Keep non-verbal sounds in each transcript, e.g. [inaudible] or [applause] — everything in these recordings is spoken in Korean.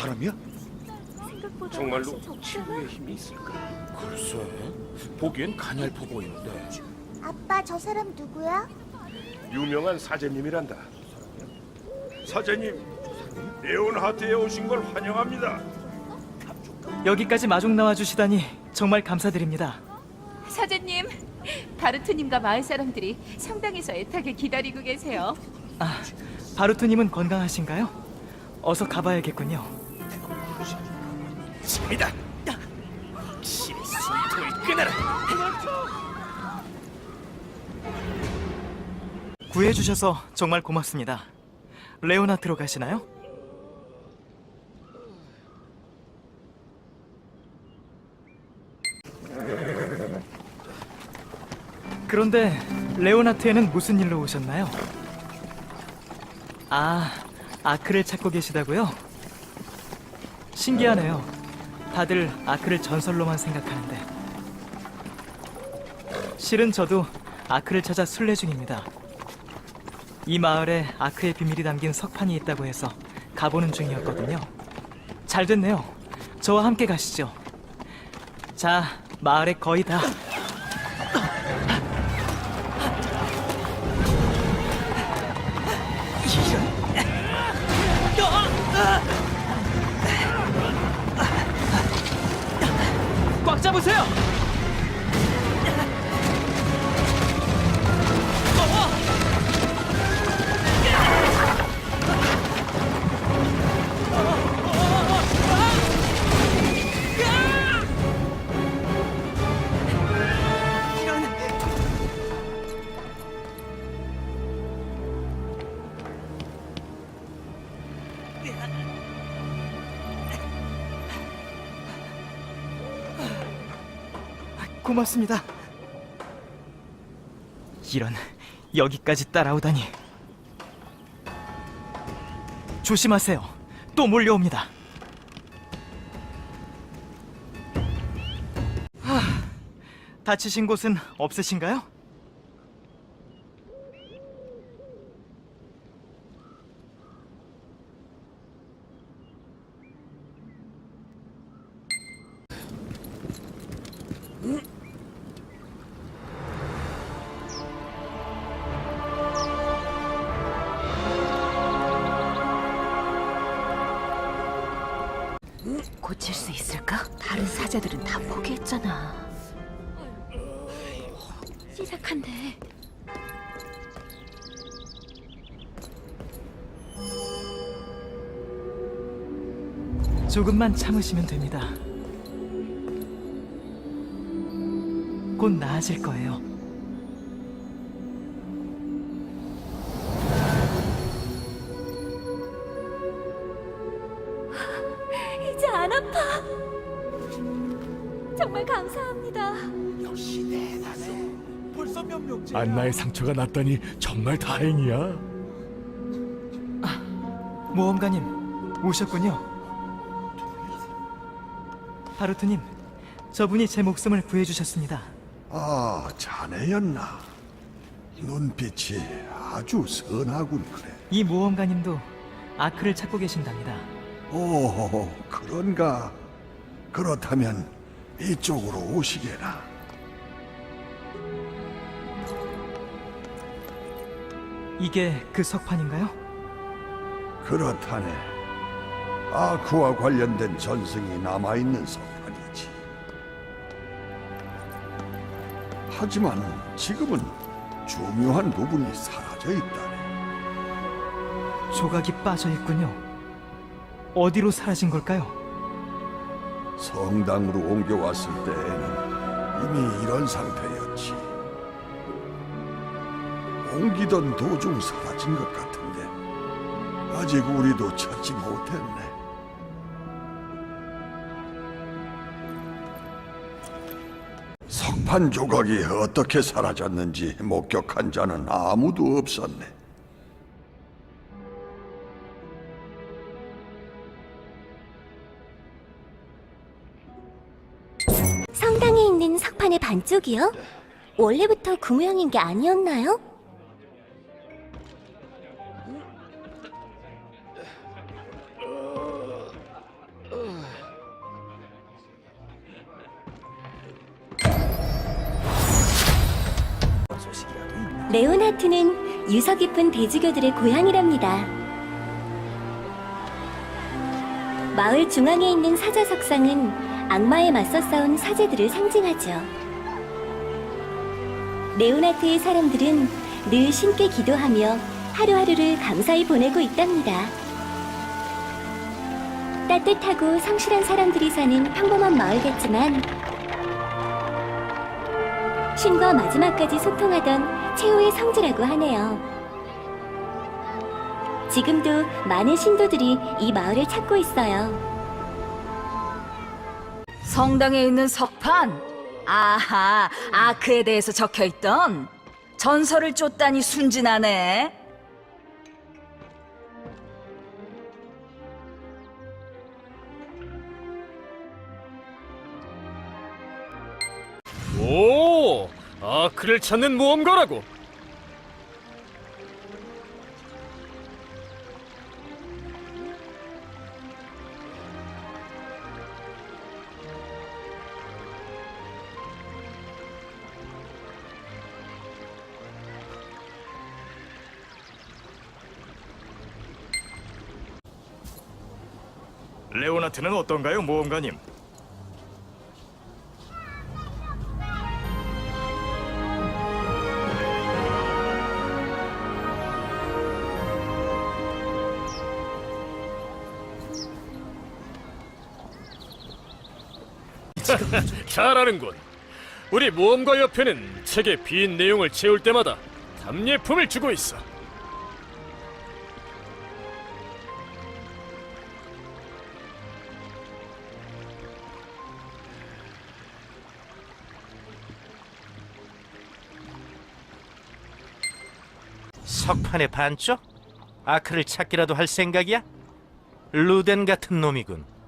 사람이야? 생각보다 정말로. 치유의 힘이 있을까? 글쎄, 보기엔 가냘퍼 보이는데. 아빠 저 사람 누구야? 유명한 사제님이란다. 사제님, 레온하트에 오신 걸 환영합니다. 여기까지 마중 나와 주시다니 정말 감사드립니다. 사제님, 바르트님과 마을 사람들이 성당에서 애타게 기다리고 계세요. 아, 바루트님은 건강하신가요? 어서 가봐야겠군요. 집이다. 확실히 숨통을 끊어라. 구해주셔서 정말 고맙습니다. 레오나트로 가시나요? 그런데 레오나트에는 무슨 일로 오셨나요? 아, 아크를 찾고 계시다고요? 신기하네요. 다들 아크를 전설로만 생각하는데. 실은 저도 아크를 찾아 순례 중입니다. 이 마을에 아크의 비밀이 담긴 석판이 있다고 해서 가보는 중이었거든요. 잘 됐네요. 저와 함께 가시죠. 자, 마을에 거의 다. 꽉 잡으세요! 고맙습니다. 이런 여기까지 따라오다니. 조심하세요. 또 몰려옵니다. 하, 다치신 곳은 없으신가요? 조금만 참으시면 됩니다. 곧 나아질 거예요. [laughs] 이제 안 아파. 정말 감사합니다. 안나의 상처가 났다니 정말 다행이야. 모험가님 오셨군요. 바루트님, 저분이 제 목숨을 구해주셨습니다. 아, 자네였나? 눈빛이 아주 선하군 그래. 이 모험가님도 아크를 찾고 계신답니다. 오, 그런가? 그렇다면 이쪽으로 오시게나. 이게 그 석판인가요? 그렇다네. 아크와 관련된 전승이 남아있는 석판이지. 하지만 지금은 중요한 부분이 사라져 있다네. 조각이 빠져 있군요. 어디로 사라진 걸까요? 성당으로 옮겨왔을 때에는 이미 이런 상태였지. 옮기던 도중 사라진 것 같은데 아직 우리도 찾지 못했네. 판 조각이 어떻게 사라졌는지 목격한 자는 아무도 없었네. 성당에 있는 석판의 반쪽이요? 원래부터 그 모양인 게 아니었나요? 레오나트는 유서 깊은 대주교들의 고향이랍니다. 마을 중앙에 있는 사자 석상은 악마에 맞서 싸운 사제들을 상징하죠. 레오나트의 사람들은 늘 신께 기도하며 하루하루를 감사히 보내고 있답니다. 따뜻하고 성실한 사람들이 사는 평범한 마을 같지만 신과 마지막까지 소통하던 최후의 성지라고 하네요. 지금도 많은 신도들이 이 마을을 찾고 있어요. 성당에 있는 석판. 아하, 아크에 대해서 적혀 있던 전설을 쫓다니 순진하네. 오, 아크를 찾는 모험가라고. 레오나트는 어떤가요, 모험가님? 잘하는군. 우리 모험가 협회는 책의 빈 내용을 채울 때마다 답례품을 주고 있어. 석판의 반쪽? 아크를 찾기라도 할 생각이야? 루덴 같은 놈이군.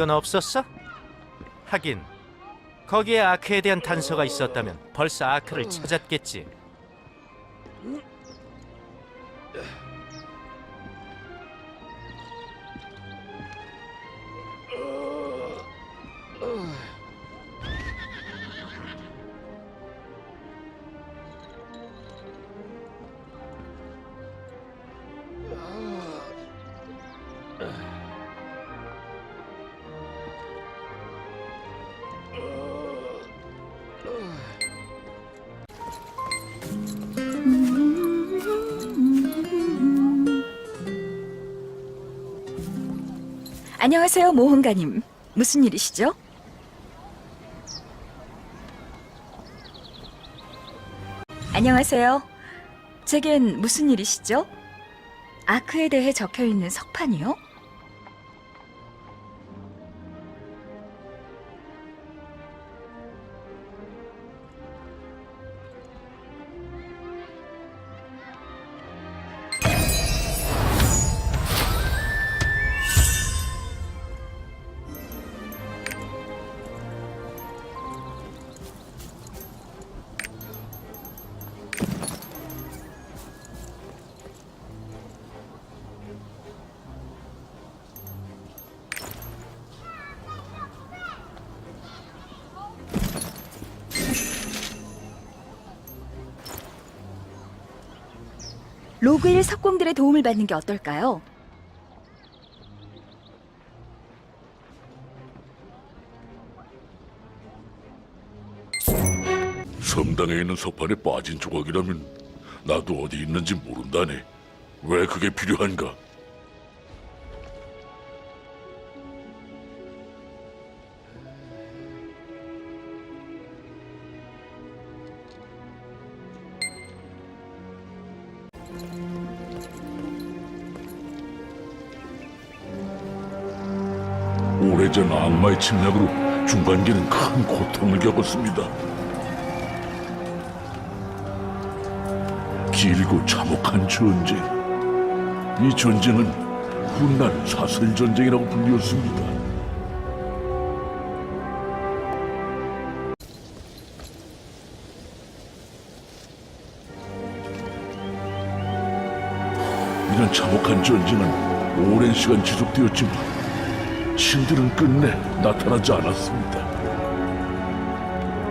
건 없었어? 하긴 거기에 아크에 대한 단서가 있었다면 벌써 아크를 찾았겠지. 안녕하세요, 모험가님. 무슨 일이시죠? 안녕하세요. 제겐 무슨 일이시죠? 아크에 대해 적혀 있는 석판이요? 로그일 석공들의 도움을 받는 게 어떨까요? 성당에 있는 석판에 빠진 조각이라면 나도 어디 있는지 모른다네. 왜 그게 필요한가? 오래전 악마의 침략으로 중간계는 큰 고통을 겪었습니다. 길고 참혹한 전쟁. 이 전쟁은 훗날 사슬 전쟁이라고 불렸습니다. 이런 참혹한 전쟁은 오랜 시간 지속되었지만 신들은 끝내 나타나지 않았습니다.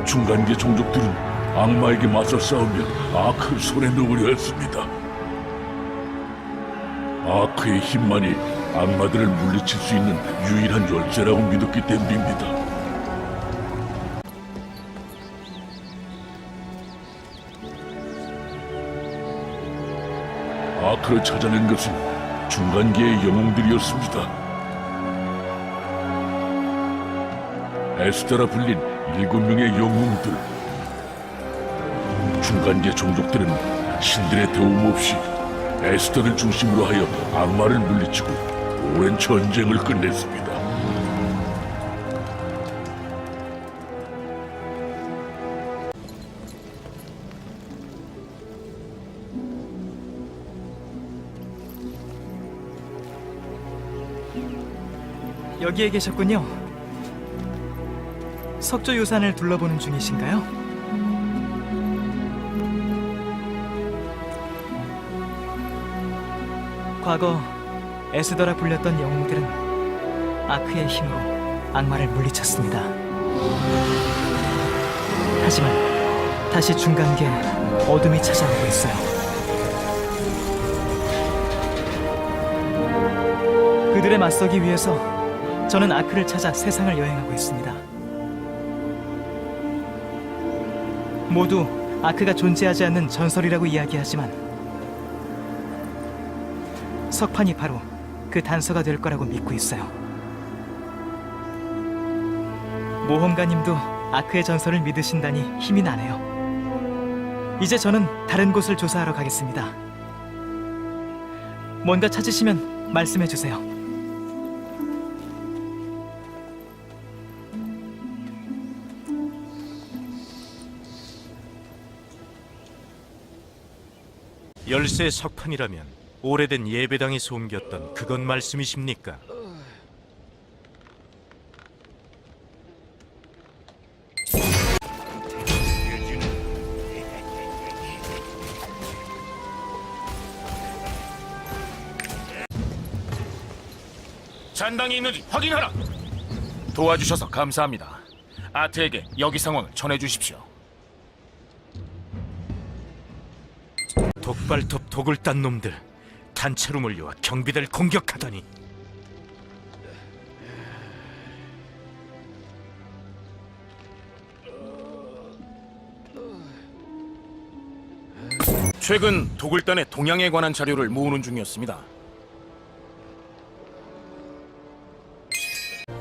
중간계 종족들은 악마에게 맞서 싸우며 아크를 손에 넣으려 했습니다. 아크의 힘만이 악마들을 물리칠 수 있는 유일한 열쇠라고 믿었기 때문입니다. 아크를 찾아낸 것은 중간계의 영웅들이었습니다. 에스더라 불린 일곱 명의 영웅들. 중간계 종족들은 신들의 도움 없이 에스더를 중심으로 하여 악마를 물리치고 오랜 전쟁을 끝냈습니다. 여기에 계셨군요. 석조 유산을 둘러보는 중이신가요? 과거 에스더라 불렸던 영웅들은 아크의 힘으로 악마를 물리쳤습니다. 하지만 다시 중간계 어둠이 찾아오고 있어요. 그들에 맞서기 위해서 저는 아크를 찾아 세상을 여행하고 있습니다. 모두 아크가 존재하지 않는 전설이라고 이야기하지만 석판이 바로 그 단서가 될 거라고 믿고 있어요. 모험가님도 아크의 전설을 믿으신다니 힘이 나네요. 이제 저는 다른 곳을 조사하러 가겠습니다. 뭔가 찾으시면 말씀해 주세요. 열쇠 석판이라면 오래된 예배당에 숨겼던 그것 말씀이십니까? 잔당이 있는지 확인하라. 도와주셔서 감사합니다. 아트에게 여기 상황을 전해주십시오. 독발톱 독을 딴 놈들 단체로 몰려와 경비대를 공격하다니 최근 도굴단의 동향에 관한 자료를 모으는 중이었습니다.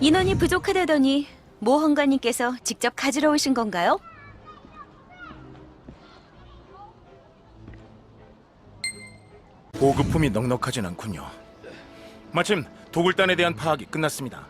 인원이 부족하다더니 모험가님께서 직접 가지러 오신 건가요? 보급품이 넉넉하진 않군요. 마침 도굴단에 대한 파악이 끝났습니다.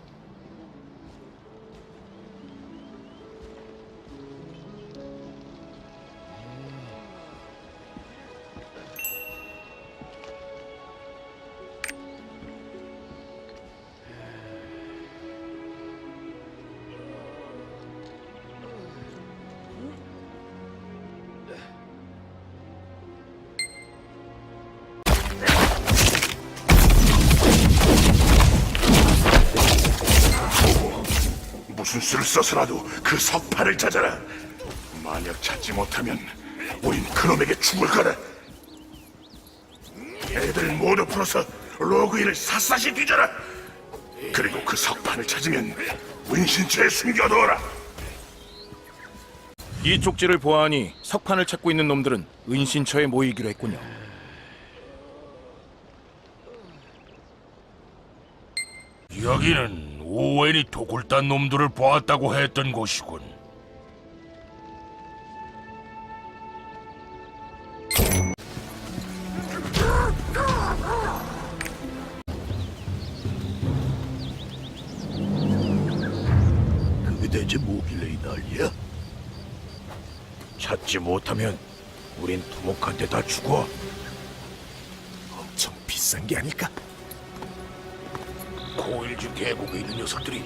수를 써서라도 그 석판을 찾아라. 만약 찾지 못하면 우린 그놈에게 죽을 거다. 애들 모두 풀어서 로그인을 샅샅이 뒤져라. 그리고 그 석판을 찾으면 은신처에 숨겨놓아라. 이 쪽지를 보아하니 석판을 찾고 있는 놈들은 은신처에 모이기로 했군요. 여기는 오웬이 도굴단 놈들을 보았다고 했던 곳이군. 그게 대체 뭐길래 이 난리야? 찾지 못하면 우린 두목한테 다 죽어. 엄청. 비싼 게 아닐까? 고일주 계곡에 있는 녀석들이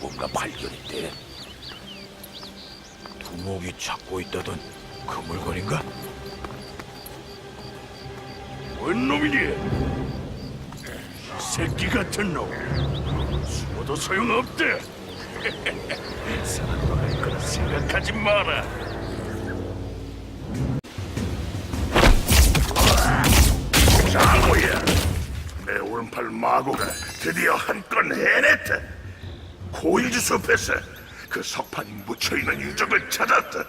뭔가 발견했대. 두목이 찾고 있다던 그 물건인가? 뭔 놈이니? 이 새끼 같은 놈. 숨어도 소용없대. [laughs] 살아남을 거라 생각하지 마라. 장모야, 내 오른팔 마고가 드디어 한 건 해냈다. 고일주 숲에서 그 석판이 묻혀있는 유적을 찾았다.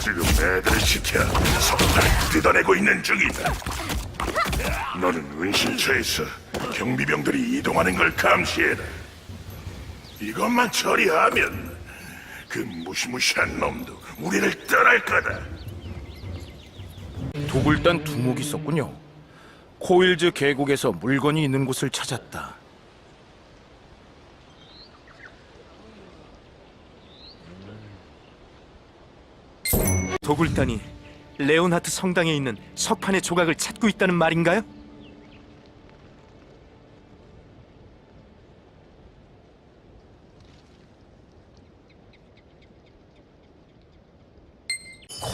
지금 애들을 시켜 석판을 뜯어내고 있는 중이다. 너는 은신처에서 경비병들이 이동하는 걸 감시해라. 이것만 처리하면 그 무시무시한 놈도 우리를 떠날 거다. 도굴단 두목이 있었군요. 코일즈 계곡에서 물건이 있는 곳을 찾았다. 도굴단이 레온하트 성당에 있는 석판의 조각을 찾고 있다는 말인가요?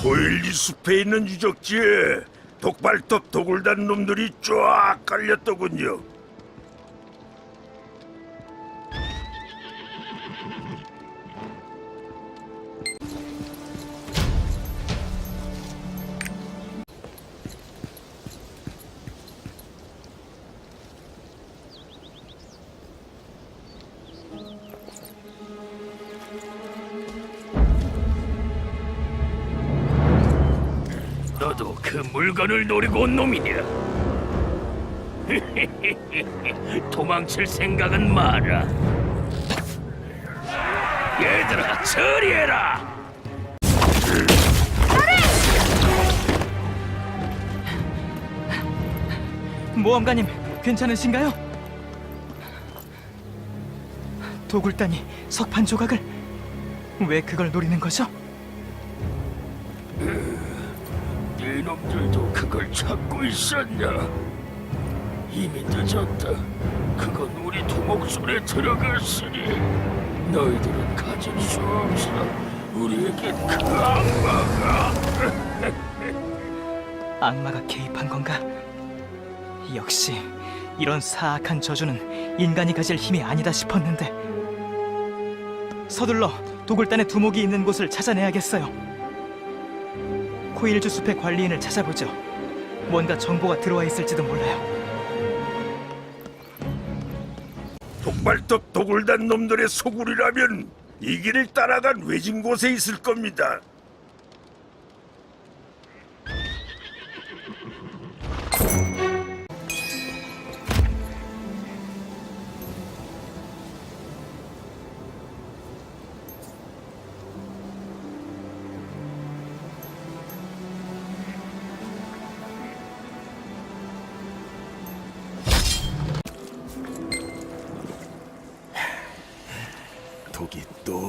코일리 숲에 있는 유적지에 독발톱 도굴단 놈들이 쫙 깔렸더군요. 너도 그 물건을 노리고 온 놈이냐? [laughs] 도망칠 생각은 마라. 얘들아, 처리해라! 모험가님, 괜찮으신가요? 도굴단이 석판 조각을 왜 그걸 노리는 거죠? 찾고 있었냐? 이미 늦었다. 그건 우리 두목 손에 들어갔으니 너희들은 가질 수 없어. 우리에겐 그 악마가 [laughs] 악마가 개입한 건가? 역시 이런 사악한 저주는 인간이 가질 힘이 아니다 싶었는데 서둘러 도굴단의 두목이 있는 곳을 찾아내야겠어요. 코일주 숲의 관리인을 찾아보죠. 뭔가 정보가 들어와 있을지도 몰라요. 독발톱 도굴단 놈들의 소굴이라면 이 길을 따라간 외진 곳에 있을 겁니다.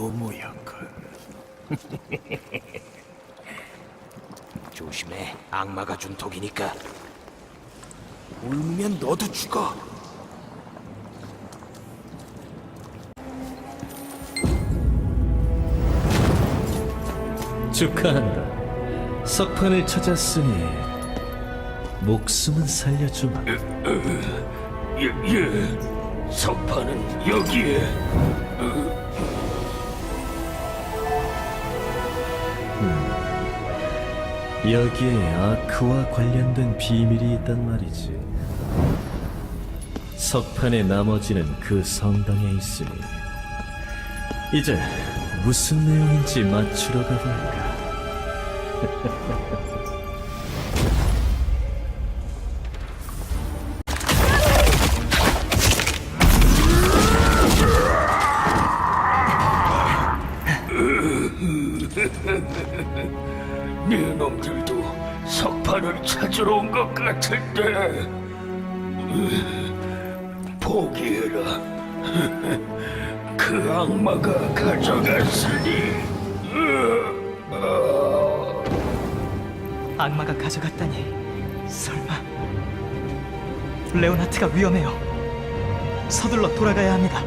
모였군. [laughs] 조심해, 악마가 준 독이니까. 울면 너도 죽어. 축하한다. 석판을 찾았으니 목숨은 살려주마. 예, 예. 석판은 여기에. 여기에 아크와 관련된 비밀이 있단 말이지. 석판의 나머지는 그 성당에 있으니 이제 무슨 내용인지 맞추러 가볼까? [laughs] 같은데 으, 포기해라 그 악마가 가져갔으니. 악마가 가져갔다니 설마 레오나트가 위험해요. 서둘러 돌아가야 합니다.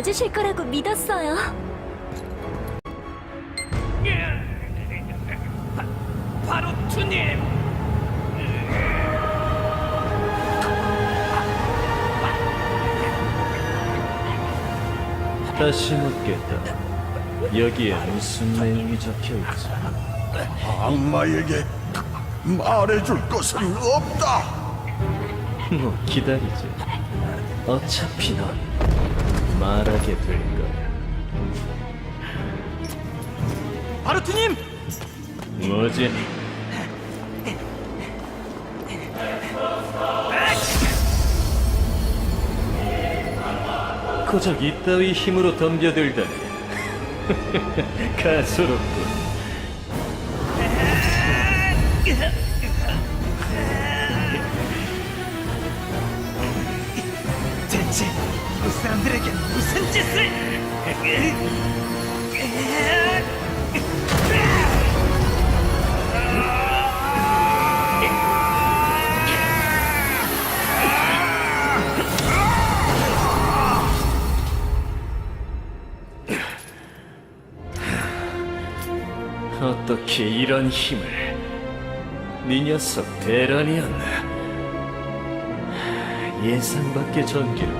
와주실 거라고 믿었어요. 바로 투님. 다시 묻겠다. 여기에 무슨 내용이 적혀 있지? 악마에게 말해줄 것은 없다. 뭐 기다리지. 어차피 넌 말하게 될 거야. 바루트님! 뭐지? 고작 이따위 힘으로 덤벼들다니 [laughs] 가소롭군 어떻게 이런 힘을? 네 녀석 대란이었나? 예상 밖의 전기로.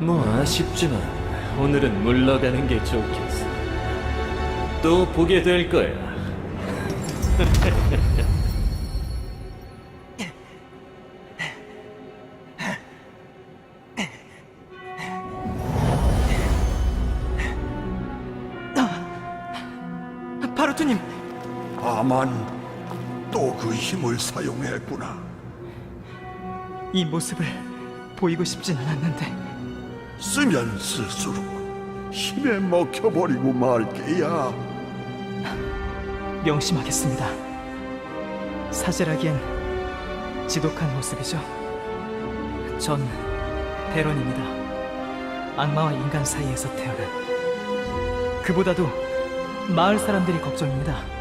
뭐 아쉽지만 오늘은 물러가는 게 좋겠어. 또 보게 될 거야 [laughs] 힘을 사용했구나. 이 모습을 보이고 싶진 않았는데 쓰면 쓸수록 힘에 먹혀버리고 말게야. 명심하겠습니다. 사제라기엔 지독한 모습이죠. 전 대론입니다. 악마와 인간 사이에서 태어난 그보다도 마을 사람들이 걱정입니다.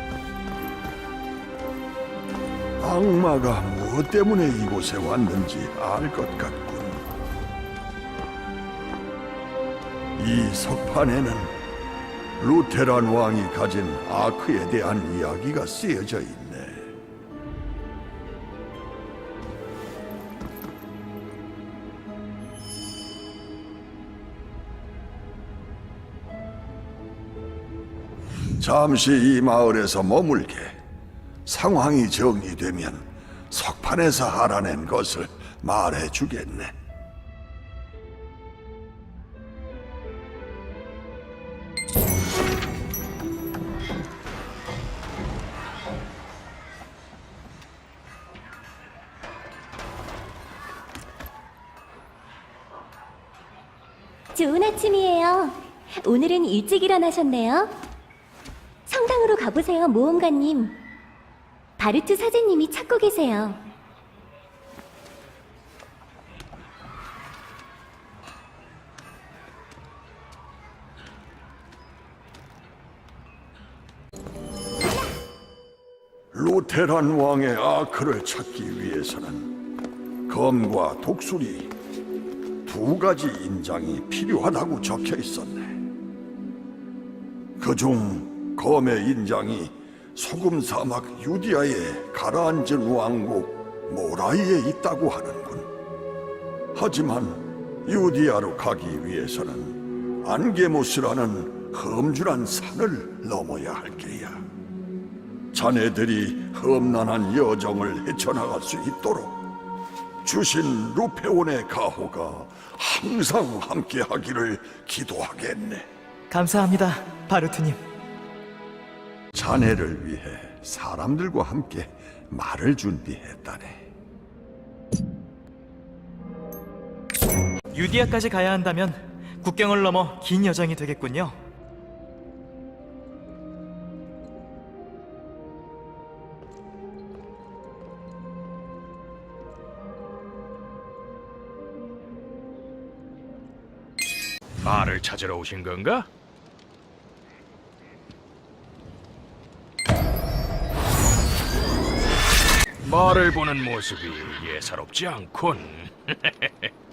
악마가 무엇 때문에 이곳에 왔는지 알 것 같군. 이 석판에는 루테란 왕이 가진 아크에 대한 이야기가 쓰여져 있네. 잠시 이 마을에서 머물게. 상황이 정리되면 석판에서 알아낸 것을 말해 주겠네. 좋은 아침이에요. 오늘은 일찍 일어나셨네요. 성당으로 가보세요, 모험가님. 바르트 사제님이 찾고 계세요. 루테란 왕의 아크를 찾기 위해서는 검과 독수리 두 가지 인장이 필요하다고 적혀 있었네. 그중 검의 인장이 소금 사막 유디아에 가라앉은 왕국 모라이에 있다고 하는군. 하지만 유디아로 가기 위해서는 안게모스라는 험준한 산을 넘어야 할 게야. 자네들이 험난한 여정을 헤쳐나갈 수 있도록 주신 루페온의 가호가 항상 함께하기를 기도하겠네. 감사합니다, 바루트님. 자네를 위해 사람들과 함께 말을 준비했다네. 유디아까지 가야 한다면 국경을 넘어 긴 여정이 되겠군요. 말을 찾으러 오신 건가? 말을 보는 모습이 예사롭지 않군. [laughs]